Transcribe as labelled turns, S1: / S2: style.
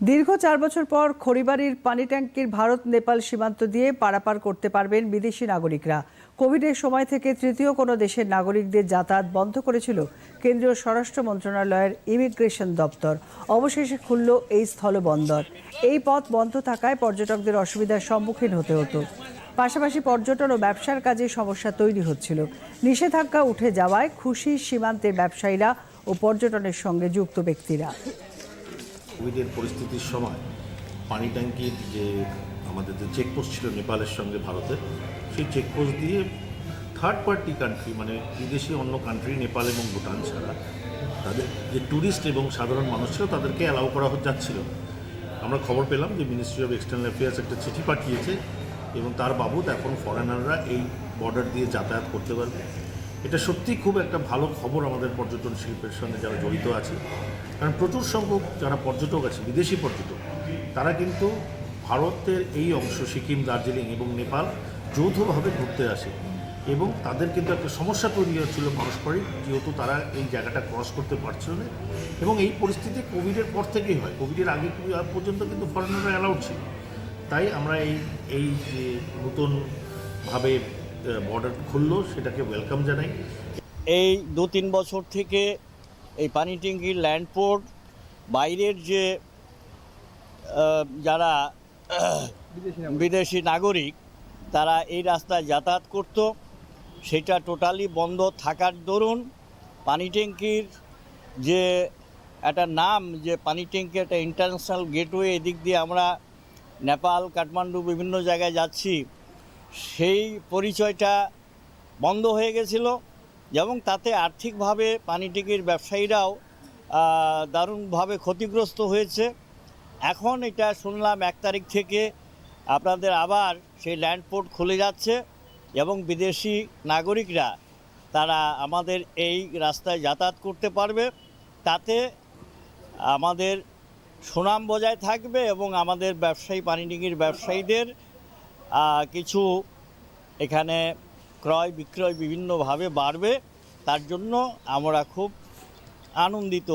S1: দীর্ঘ চার বছর পর খড়িবাড়ির পানি ট্যাঙ্কির ভারত নেপাল সীমান্ত দিয়ে পারাপার করতে পারবেন বিদেশি নাগরিকরা। কোভিডের সময় থেকে তৃতীয় কোনো দেশের নাগরিকদের যাতায়াত বন্ধ করেছিল কেন্দ্রীয় স্বরাষ্ট্র মন্ত্রণালয়ের ইমিগ্রেশন দপ্তর। অবশেষে খুলল এই স্থলবন্দর। এই পথ বন্ধ থাকায় পর্যটকদের অসুবিধার সম্মুখীন হতে হতো। পাশাপাশি পর্যটন ও ব্যবসার কাজে সমস্যা তৈরি হচ্ছিল। নিষেধাজ্ঞা উঠে যাওয়ায় খুশি সীমান্তের ব্যবসায়ীরা ও পর্যটনের সঙ্গে যুক্ত ব্যক্তিরা।
S2: কোভিডের পরিস্থিতির সময় পানি ট্যাঙ্কির যে আমাদের যে চেকপোস্ট ছিল নেপালের সঙ্গে ভারতের, সেই চেকপোস্ট দিয়ে থার্ড পার্টি কান্ট্রি মানে বিদেশি অন্য কান্ট্রি নেপাল এবং ভুটান ছাড়া তাদের যে ট্যুরিস্ট এবং সাধারণ মানুষ ছিল তাদেরকে অ্যালাউ করা যাচ্ছিল। আমরা খবর পেলাম যে মিনিস্ট্রি অফ এক্সটার্নাল অ্যাফেয়ার্স একটা চিঠি পাঠিয়েছে এবং তার বাবদ এখন ফরেনাররা এই বর্ডার দিয়ে যাতায়াত করতে পারবে। এটা সত্যি খুব একটা ভালো খবর আমাদের পর্যটন শিল্পের সঙ্গে যারা জড়িত আছে। কারণ প্রচুর সংখ্যক যারা পর্যটক আছে, বিদেশি পর্যটক, তারা কিন্তু ভারতের এই অংশ, সিকিম, দার্জিলিং এবং নেপাল যৌথভাবে ঘুরতে আসে এবং তাদের কিন্তু একটা সমস্যা তৈরি হচ্ছিল পারস্পরিক, যেহেতু তারা এই জায়গাটা ক্রস করতে পারছিল না এবং এই পরিস্থিতি কোভিডের পর থেকেই হয়। কোভিডের আগে পর্যন্ত কিন্তু ফরেনাররা অ্যালাউড ছিল। তাই আমরা এই এই যে নতুনভাবে বর্ডার খুললো, সেটাকে ওয়েলকাম জানাই।
S3: এই দু তিন বছর থেকে এই পানি ট্যাঙ্কির ল্যান্ডপোর্ট বাইরের যে যারা বিদেশি নাগরিক, তারা এই রাস্তায় যাতায়াত করত। সেটা টোটালি বন্ধ থাকার দরুন পানি ট্যাঙ্কির যে একটা নাম, যে পানি ট্যাঙ্কি একটা ইন্টারন্যাশনাল গেটওয়ে এদিক দিয়ে আমরা নেপাল, কাঠমান্ডু বিভিন্ন জায়গায় যাচ্ছি সেই পরিচয়টা বন্ধ হয়ে গেছিল এবং তাতে আর্থিকভাবে পানিটিকির ব্যবসায়ীরাও দারুণভাবে ক্ষতিগ্রস্ত হয়েছে। এখন এটা শুনলাম এক তারিখ থেকে আপনাদের আবার সেই ল্যান্ডপোর্ট খুলে যাচ্ছে এবং বিদেশি নাগরিকরা তারা আমাদের এই রাস্তায় যাতায়াত করতে পারবে। তাতে আমাদের সুনাম বজায় থাকবে এবং আমাদের ব্যবসায়ী পানিডিঙ্গির ব্যবসায়ীদের কিছু এখানে ক্রয় বিক্রয় বিভিন্নভাবে বাড়বে। তার জন্য আমরা খুব আনন্দিত